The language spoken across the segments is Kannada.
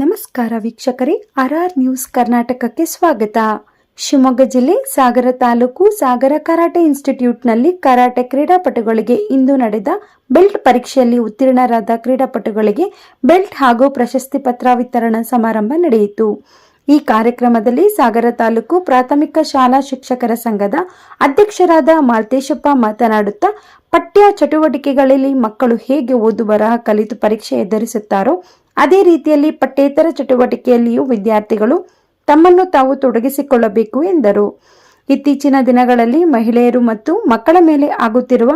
ನಮಸ್ಕಾರ ವೀಕ್ಷಕರೇ ಆರ್ ಆರ್ ನ್ಯೂಸ್ ಕರ್ನಾಟಕಕ್ಕೆ ಸ್ವಾಗತ. ಶಿವಮೊಗ್ಗ ಜಿಲ್ಲೆ ಸಾಗರ ತಾಲೂಕು ಸಾಗರ ಕರಾಟೆ ಇನ್ಸ್ಟಿಟ್ಯೂಟ್ನಲ್ಲಿ ಕರಾಟೆ ಕ್ರೀಡಾಪಟುಗಳಿಗೆ ಇಂದು ನಡೆದ ಬೆಲ್ಟ್ ಪರೀಕ್ಷೆಯಲ್ಲಿ ಉತ್ತೀರ್ಣರಾದ ಕ್ರೀಡಾಪಟುಗಳಿಗೆ ಬೆಲ್ಟ್ ಹಾಗೂ ಪ್ರಶಸ್ತಿ ಪತ್ರ ವಿತರಣಾ ಸಮಾರಂಭ ನಡೆಯಿತು. ಈ ಕಾರ್ಯಕ್ರಮದಲ್ಲಿ ಸಾಗರ ತಾಲೂಕು ಪ್ರಾಥಮಿಕ ಶಾಲಾ ಶಿಕ್ಷಕರ ಸಂಘದ ಅಧ್ಯಕ್ಷರಾದ ಮಾಲ್ತೇಶಪ್ಪ ಮಾತನಾಡುತ್ತಾ, ಪಠ್ಯ ಚಟುವಟಿಕೆಗಳಲ್ಲಿ ಮಕ್ಕಳು ಹೇಗೆ ಓದು ಬರಹ ಕಲಿತು ಪರೀಕ್ಷೆ ಎದುರಿಸುತ್ತಾರೋ ಅದೇ ರೀತಿಯಲ್ಲಿ ಪಠ್ಯೇತರ ಚಟುವಟಿಕೆಯಲ್ಲಿಯೂ ವಿದ್ಯಾರ್ಥಿಗಳು ತಮ್ಮನ್ನು ತಾವು ತೊಡಗಿಸಿಕೊಳ್ಳಬೇಕು ಎಂದರು. ಇತ್ತೀಚಿನ ದಿನಗಳಲ್ಲಿ ಮಹಿಳೆಯರು ಮತ್ತು ಮಕ್ಕಳ ಮೇಲೆ ಆಗುತ್ತಿರುವ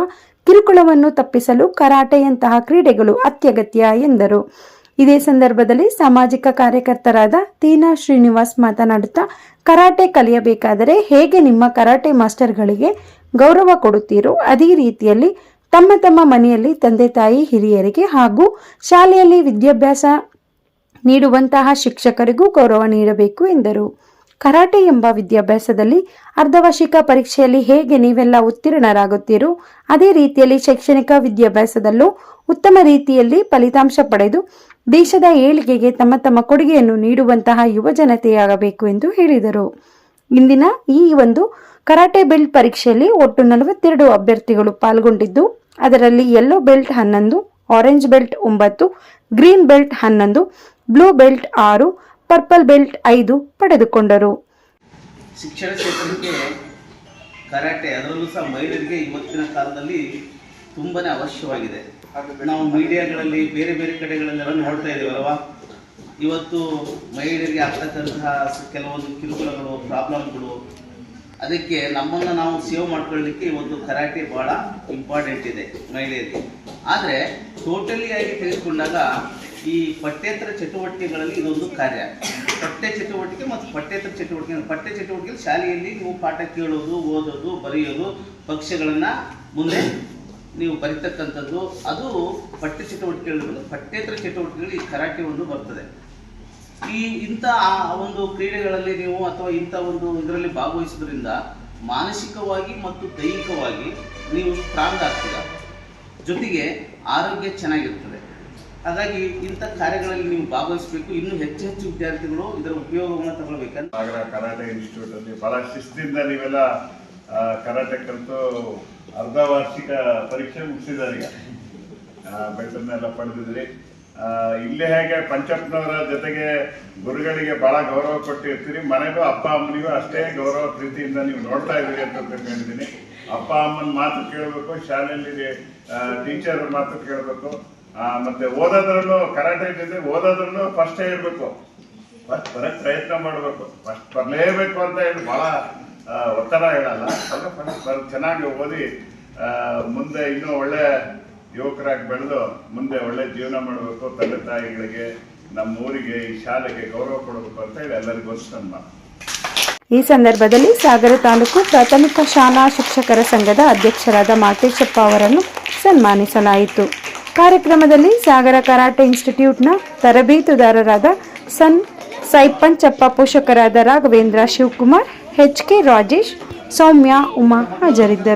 ಕಿರುಕುಳವನ್ನು ತಪ್ಪಿಸಲು ಕರಾಟೆಯಂತಹ ಕ್ರೀಡೆಗಳು ಅತ್ಯಗತ್ಯ ಎಂದರು. ಇದೇ ಸಂದರ್ಭದಲ್ಲಿ ಸಾಮಾಜಿಕ ಕಾರ್ಯಕರ್ತರಾದ ತೀನಾ ಶ್ರೀನಿವಾಸ್ ಮಾತನಾಡುತ್ತಾ, ಕರಾಟೆ ಕಲಿಯಬೇಕಾದರೆ ಹೇಗೆ ನಿಮ್ಮ ಕರಾಟೆ ಮಾಸ್ಟರ್ಗಳಿಗೆ ಗೌರವ ಕೊಡುತ್ತೀರೋ ಅದೇ ರೀತಿಯಲ್ಲಿ ತಮ್ಮ ತಮ್ಮ ಮನೆಯಲ್ಲಿ ತಂದೆ ತಾಯಿ ಹಿರಿಯರಿಗೆ ಹಾಗೂ ಶಾಲೆಯಲ್ಲಿ ವಿದ್ಯಾಭ್ಯಾಸ ನೀಡುವಂತಹ ಶಿಕ್ಷಕರಿಗೂ ಗೌರವ ನೀಡಬೇಕು ಎಂದರು. ಕರಾಟೆ ಎಂಬ ವಿದ್ಯಾಭ್ಯಾಸದಲ್ಲಿ ಅರ್ಧವಾರ್ಷಿಕ ಪರೀಕ್ಷೆಯಲ್ಲಿ ಹೇಗೆ ನೀವೆಲ್ಲ ಉತ್ತೀರ್ಣರಾಗುತ್ತೀರೋ ಅದೇ ರೀತಿಯಲ್ಲಿ ಶೈಕ್ಷಣಿಕ ವಿದ್ಯಾಭ್ಯಾಸದಲ್ಲೂ ಉತ್ತಮ ರೀತಿಯಲ್ಲಿ ಫಲಿತಾಂಶ ಪಡೆದು ದೇಶದ ಏಳಿಗೆಗೆ ತಮ್ಮ ತಮ್ಮ ಕೊಡುಗೆಯನ್ನು ನೀಡುವಂತಹ ಯುವ ಜನತೆಯಾಗಬೇಕು ಎಂದು ಹೇಳಿದರು. ಇಂದಿನ ಈ ಒಂದು ಕರಾಟೆ ಬೆಲ್ಟ್ ಪರೀಕ್ಷೆಯಲ್ಲಿ ಒಟ್ಟು ನಲವತ್ತೆರಡು ಅಭ್ಯರ್ಥಿಗಳು ಪಾಲ್ಗೊಂಡಿದ್ದು, ಅದರಲ್ಲಿ ಯೆಲ್ಲೋ ಬೆಲ್ಟ್ ಹನ್ನೊಂದು ಆರೆಂಜ್ ಬೆಲ್ಟ್ ಒಂಬತ್ತು ಗ್ರೀನ್ ಬೆಲ್ಟ್ ಹನ್ನೊಂದು ಬ್ಲೂ ಬೆಲ್ಟ್ ಆರು ಪರ್ಪಲ್ ಬೆಲ್ಟ್ ಐದು ಪಡೆದುಕೊಂಡರು. ಶಿಕ್ಷಣ ಕ್ಷೇತ್ರಕ್ಕೆ ಕರಾಟೆ, ಅದರಲ್ಲೂ ಸಹ ಮಹಿಳೆಯರಿಗೆ ಇವತ್ತಿನ ಕಾಲದಲ್ಲಿ ತುಂಬಾನೇ ಅವಶ್ಯವಾಗಿದೆ. ನಾವು ಮೀಡಿಯಾಗಳಲ್ಲಿ ಬೇರೆ ಬೇರೆ ಕಡೆಗಳಲ್ಲೆಲ್ಲ ನೋಡ್ತಾ ಇದ್ದೀವಲ್ವಾ ಇವತ್ತು ಮಹಿಳೆಯರಿಗೆ ಆಗ್ತಕ್ಕಂತಹ ಕೆಲವೊಂದು ಕಿರುಕುಳಗಳು, ಪ್ರಾಬ್ಲಮ್ಗಳು, ಅದಕ್ಕೆ ನಮ್ಮನ್ನು ನಾವು ಸೇವ್ ಮಾಡ್ಕೊಳ್ಳಿಕ್ಕೆ ಒಂದು ಕರಾಟೆ ಭಾಳ ಇಂಪಾರ್ಟೆಂಟ್ ಇದೆ ಮಹಿಳೆಯರಿಗೆ. ಆದರೆ ಟೋಟಲಿ ಆಗಿ ತೆಗೆದುಕೊಂಡಾಗ ಈ ಪಠ್ಯೇತರ ಚಟುವಟಿಕೆಗಳಲ್ಲಿ ಇದೊಂದು ಕಾರ್ಯ. ಪಠ್ಯ ಚಟುವಟಿಕೆ ಮತ್ತು ಪಠ್ಯೇತರ ಚಟುವಟಿಕೆ ಪಠ್ಯ ಚಟುವಟಿಕೆ ಶಾಲೆಯಲ್ಲಿ ನೀವು ಪಾಠ ಕೇಳೋದು, ಓದೋದು, ಬರೆಯೋದು ಪಕ್ಷಗಳನ್ನು ಮುಂದೆ ನೀವು ಬರಿತಕ್ಕಂಥದ್ದು. ಅದು ಪಠ್ಯ ಚಟುವಟಿಕೆಗಳು ಪಠ್ಯೇತರ ಚಟುವಟಿಕೆಗಳು ಈ ಕರಾಟೆ ಒಂದು ಬರ್ತದೆ. ಈ ಇಂಥ ಒಂದು ಕ್ರೀಡೆಗಳಲ್ಲಿ ನೀವು ಅಥವಾ ಇಂಥ ಒಂದು ಇದರಲ್ಲಿ ಭಾಗವಹಿಸೋದ್ರಿಂದ ಮಾನಸಿಕವಾಗಿ ಮತ್ತು ದೈಹಿಕವಾಗಿ ನೀವು ಸ್ಟ್ರಾಂಗ್ ಆಗ್ತೀರ. ಜೊತೆಗೆ ಆರೋಗ್ಯ ಚೆನ್ನಾಗಿರ್ತದೆ. ಹಾಗಾಗಿ ಇಂಥ ಕಾರ್ಯಗಳಲ್ಲಿ ನೀವು ಭಾಗವಹಿಸಬೇಕು. ಇನ್ನೂ ಹೆಚ್ಚು ಹೆಚ್ಚು ವಿದ್ಯಾರ್ಥಿಗಳು ಇದರ ಉಪಯೋಗವನ್ನು ತಗೊಳ್ಬೇಕಂತ. ಸಾಗರ ಕರಾಟೆ ಇನ್ಸ್ಟಿಟ್ಯೂಟ್ ಅಲ್ಲಿ ಬಹಳ ಶಿಸ್ತಿಂದ ನೀವೆಲ್ಲ ಕರಾಟೆ ಕಲಿತು ಅರ್ಧ ವಾರ್ಷಿಕ ಪರೀಕ್ಷೆ ಮುಗಿಸಿದ್ದಾರೆ ಈಗ ಬೆಲ್ಟನ್ನೆಲ್ಲ ಪಡೆದಿದ್ರಿ. ಇಲ್ಲಿ ಹೇಗೆ ಪಂಚಪ್ನವರ ಜೊತೆಗೆ ಗುರುಗಳಿಗೆ ಬಹಳ ಗೌರವ ಕೊಟ್ಟಿರ್ತೀರಿ, ಮನೆಗೂ ಅಪ್ಪ ಅಮ್ಮನಿಗೂ ಅಷ್ಟೇ ಗೌರವ ಪ್ರೀತಿಯಿಂದ ನೀವು ನೋಡ್ತಾ ಇದ್ದೀರಿ ಅಂತ ತಿಳ್ಕೊಂಡಿದ್ದೀನಿ. ಅಪ್ಪ ಅಮ್ಮನ ಮಾತು ಕೇಳಬೇಕು, ಶಾಲೆಯಲ್ಲಿ ಟೀಚರ್ ಮಾತು ಕೇಳಬೇಕು. ಮತ್ತೆ ಓದೋದ್ರಲ್ಲೂ, ಕರಾಟೆ ಜೊತೆ ಓದೋದ್ರಲ್ಲೂ ಫಸ್ಟೇ ಇರಬೇಕು. ಫಸ್ಟ್ ಬರಕ್ ಪ್ರಯತ್ನ ಮಾಡಬೇಕು. ಫಸ್ಟ್ ಬರಲೇಬೇಕು ಅಂತ ಹೇಳಿ ಬಹಳ ಒತ್ತಡ ಹೇಳಲ್ಲ. ಚೆನ್ನಾಗಿ ಓದಿ ಮುಂದೆ ಇನ್ನೂ ಒಳ್ಳೆ ಯುವಕರಾಗಿ ಬೆಳೆದು ಮುಂದೆ ಒಳ್ಳೆ ಜೀವನ ಮಾಡಬೇಕು, ತಂದೆ ತಾಯಿಗಳಿಗೆ ನಮ್ಮ ಊರಿಗೆ ಈ ಶಾಲೆಗೆ ಗೌರವ ಕೊಡಬೇಕು ಅಂತ ಹೇಳಿ ಎಲ್ಲರಿಗೂ ಸನ್ಮಾನ ಈ ಸಂದರ್ಭದಲ್ಲಿ ಸಾಗರ ತಾಲೂಕು ಪ್ರಾಥಮಿಕ ಶಾಲಾ ಶಿಕ್ಷಕರ ಸಂಘದ ಅಧ್ಯಕ್ಷರಾದ ಮಾತೇಶಪ್ಪ ಅವರನ್ನು ಸನ್ಮಾನಿಸಲಾಯಿತು. ಕಾರ್ಯಕ್ರಮದಲ್ಲಿ ಸಾಗರ ಕರಾಟೆ ಇನ್ಸ್ಟಿಟ್ಯೂಟ್ನ ತರಬೇತುದಾರರಾದ ಸನ್ ಸೈಪಂಚಪ್ಪ ಪೋಷಕರಾದ ರಾಘವೇಂದ್ರ ಶಿವಕುಮಾರ್ ಎಚ್ ಕೆ ರಾಜೇಶ್, ಸೌಮ್ಯ ಉಮಾ ಹಾಜರಿದ್ದರು.